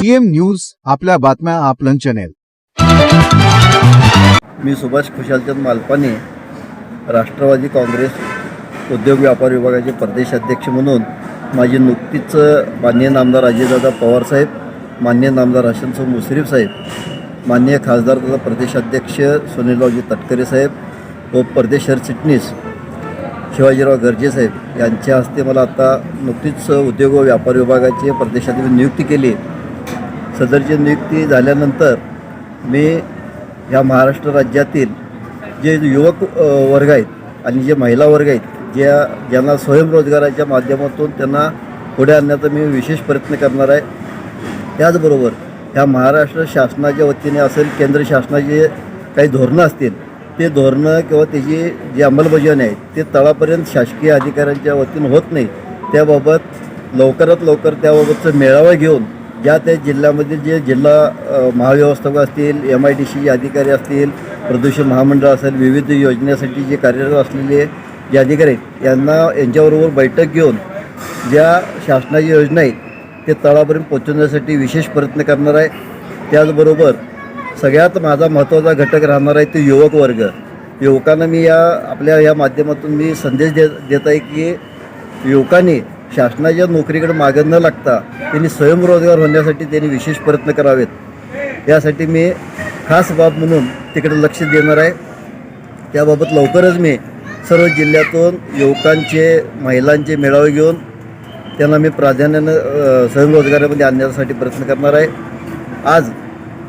CM news आपल्या बातम्या आपलं चॅनेल मी सुभाष खुशालचंद मालपाने राष्ट्रवादी काँग्रेस उद्योग व्यापार विभागाचे प्रदेश अध्यक्ष म्हणून माझी नुकतीच माननीय नामदार अजयदादा पवारसाहेब माननीय नामदार हसनसो मुश्रीफ साहेब माननीय खासदार तथा प्रदेशाध्यक्ष सुनीलरावजी तटकरे साहेब व प्रदेश सरचिटणीस शिवाजीराव गर्जे साहेब यांच्या हस्ते मला आता नुकतीच उद्योग व व्यापार विभागाचे प्रदेशाध्यक्ष नियुक्ती केली. सदरची नियुक्ती झाल्यानंतर मी ह्या महाराष्ट्र राज्यातील जे युवक वर्ग आहेत आणि जे महिला वर्ग आहेत ज्या ज्यांना स्वयंरोजगाराच्या माध्यमातून त्यांना पुढे आणण्याचा मी विशेष प्रयत्न करणार आहे. त्याचबरोबर ह्या महाराष्ट्र शासनाच्या वतीने असेल केंद्र शासनाचे काही धोरणं असतील ते धोरणं किंवा त्याची जी अंमलबजावणी आहे ते तळापर्यंत शासकीय अधिकाऱ्यांच्या वतीनं होत नाही. त्याबाबत लवकरात लवकर त्याबाबतचा मेळावा घेऊन ज्या त्या जिल्ह्यामधील जे जिल्हा महाव्यवस्थापक असतील एम आय डी सी अधिकारी असतील प्रदूषण महामंडळ असेल विविध योजनेसाठी जे कार्यरत असलेले जे अधिकारी आहेत यांना यांच्याबरोबर बैठक घेऊन ज्या शासनाच्या योजना आहेत ते तळापर्यंत पोहोचवण्यासाठी विशेष प्रयत्न करणार आहे. त्याचबरोबर सगळ्यात माझा महत्त्वाचा घटक राहणार आहे तो युवक वर्ग. युवकांना मी या आपल्या या माध्यमातून मी संदेश दे देत आहे की युवकांनी शासनाच्या नोकरीकडे मागं न लागता त्यांनी स्वयंरोजगार होण्यासाठी त्यांनी विशेष प्रयत्न करावेत. यासाठी मी खास बाब म्हणून तिकडे लक्ष देणार आहे. त्याबाबत लवकरच मी सर्व जिल्ह्यातून युवकांचे महिलांचे मेळावे घेऊन त्यांना मी प्राधान्यानं स्वयंरोजगारामध्ये आणण्यासाठी प्रयत्न करणार आहे. आज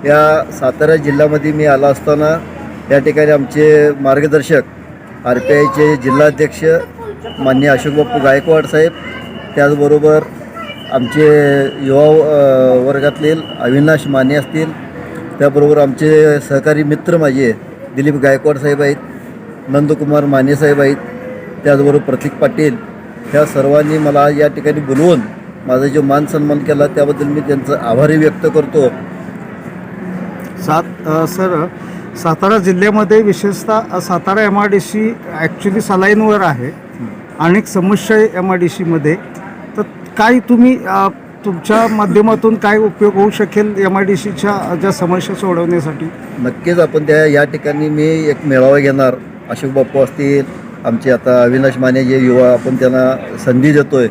या सातारा जिल्ह्यामध्ये मी आला असताना या ठिकाणी आमचे मार्गदर्शक आर पी आयचे जिल्हाध्यक्ष मान्य अशोकबाप्पू गायकवाड साहेब त्याचबरोबर आमचे युवा वर्गातले अविनाश माने असतील त्याबरोबर आमचे सहकारी मित्र माझे दिलीप गायकवाड साहेब आहेत नंदकुमार माने साहेब आहेत त्याचबरोबर प्रतीक पाटील ह्या सर्वांनी मला या ठिकाणी बोलवून माझा जो मान सन्मान केला त्याबद्दल मी त्यांचं आभारी व्यक्त करतो. सात सर सातारा जिल्ह्यामध्ये विशेषतः Satara M I D C actually सलाईनवर आहे. अनेक समस्या आहे एम आय डी सीमध्ये तर काय तुम्ही तुमच्या माध्यमातून काय उपयोग होऊ शकेल एम आय डी सीच्या ज्या समस्या सोडवण्यासाठी? नक्कीच आपण त्या या ठिकाणी मी एक मेळावा घेणार. अशोक बाप्पू असतील आमचे आता अविनाश माने जे युवा आपण त्यांना संधी देतो आहे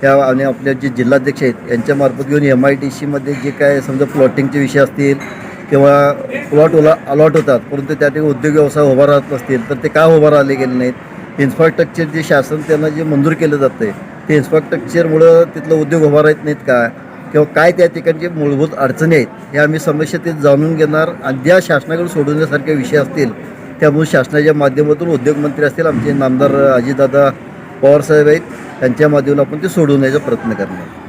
त्या आणि आपले जे जिल्हाध्यक्ष आहेत यांच्यामार्फत घेऊन एम आय टी सीमध्ये जे काय समजा प्लॉटिंगचे विषय असतील किंवा प्लॉट ओला अलॉट होतात परंतु त्या ठिकाणी उद्योग व्यवसाय उभा राहत नसतील तर ते का उभा राहिले गेले नाहीत? इन्फ्रास्ट्रक्चर जे शासन त्यांना जे मंजूर केलं जातं आहे ते इन्फ्रास्ट्रक्चरमुळं तिथलं उद्योग उभा राहत नाहीत का? किंवा काय त्या ठिकाणची मूलभूत अडचणी आहेत हे आम्ही समस्या ते जाणून घेणार आणि ज्या शासनाकडून सोडवण्यासारखे विषय असतील त्यामुळे शासनाच्या माध्यमातून उद्योगमंत्री असतील आमचे नामदार अजितदादा पवारसाहेब आहेत त्यांच्या माध्यमातून आपण ते सोडवण्याचा प्रयत्न करणार.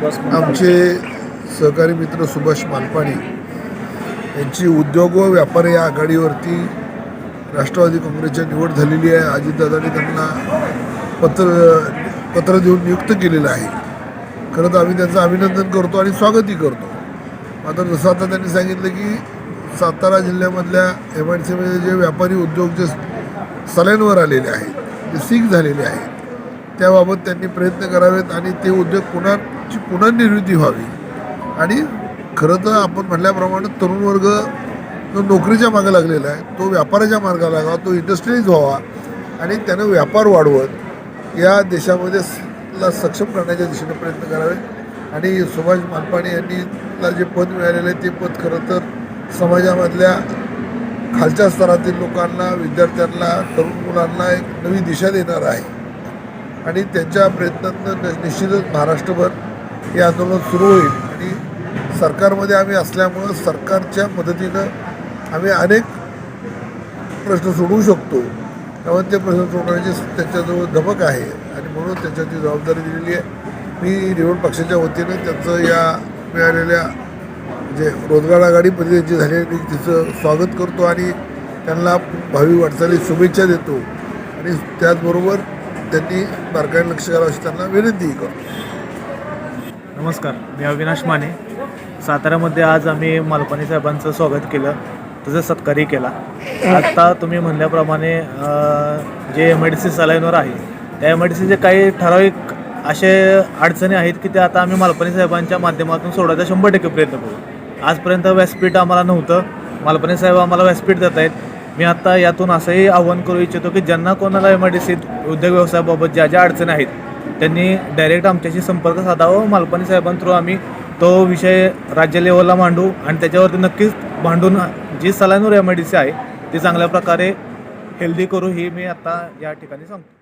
आमचे सहकारी मित्र सुभाष मालपाणी यांची उद्योग व व्यापार या आघाडीवरती राष्ट्रवादी काँग्रेसची निवड झालेली आहे. अजितदादांनी त्यांना पत्र पत्र देऊन नियुक्त केलेलं आहे. खरं तर आम्ही त्यांचं अभिनंदन करतो आणि स्वागतही करतो. मात्र जसं आता त्यांनी सांगितलं की सातारा जिल्ह्यामधल्या एम आय सीमध्ये जे व्यापारी उद्योग जे सल्यांवर आलेले आहेत जे सीख झालेले आहेत त्याबाबत त्यांनी प्रयत्न करावेत आणि ते उद्योग पुन्हा ची पुनर्निर्मिती व्हावी. आणि खरं तर आपण म्हटल्याप्रमाणे तरुण वर्ग जो नोकरीच्या मागे लागलेला आहे तो व्यापाराच्या मार्गाला लागावा तो इंडस्ट्रीज व्हावा आणि त्यानं व्यापार वाढवत या देशामध्ये ला सक्षम करण्याच्या दिशेने प्रयत्न करावे. आणि सुभाष मालपाणी यांनी ला जे पद मिळालेलं आहे ते पद खरं तर समाजामधल्या खालच्या स्तरातील लोकांना विद्यार्थ्यांना तरुण मुलांना एक नवी दिशा देणार आहे. आणि त्यांच्या प्रयत्नातनं निश्चितच महाराष्ट्रभर हे आंदोलन सुरू होईल. आणि सरकारमध्ये आम्ही असल्यामुळं सरकारच्या मदतीनं आम्ही अनेक प्रश्न सोडवू शकतो. त्यामुळे ते प्रश्न सोडवण्याची त्यांच्याजवळ धमक आहे. आणि म्हणून त्यांच्याची जबाबदारी दिलेली आहे. मी निवड पक्षाच्या वतीनं त्यांचं या मिळालेल्या म्हणजे रोजगार आघाडी पद्धतीची झालेली मी तिचं स्वागत करतो आणि त्यांना भावी वाटचालीत शुभेच्छा देतो. आणि त्याचबरोबर त्यांनी बारकाईने लक्ष करावं अशी त्यांना विनंतीही करतो. नमस्कार मी अविनाश माने. साताऱ्यामध्ये आज आम्ही मालपाणी साहेबांचं स्वागत केलं तसं सत्कारही केला. आत्ता तुम्ही म्हणल्याप्रमाणे जे एम आय डी सी सलाईनवर आहे त्या एम आय डी सीचे काही ठराविक असे अडचणी आहेत की ते आता आम्ही मालपाणी साहेबांच्या माध्यमातून सोडायचा शंभर टक्के प्रयत्न करू. आजपर्यंत व्यासपीठ आम्हाला नव्हतं. मालपाणी साहेब आम्हाला व्यासपीठ देत आहेत मी आत्ता यातून असंही आव्हान करू इच्छितो की ज्यांना कोणाला एम आय डी सीत उद्योग व्यवसायाबाबत ज्या ज्या अडचणी आहेत त्यांनी डायरेक्ट आमच्याशी संपर्क साधावा. व मालपाणी साहेबांथ्रू आम्ही तो विषय राज्य लेवलला मांडू आणि त्याच्यावरती नक्कीच मांडून जी सलाईनवर एम आय डी सी आहे ती चांगल्या प्रकारे हेल्दी करू ही मी आता या ठिकाणी सांगतो.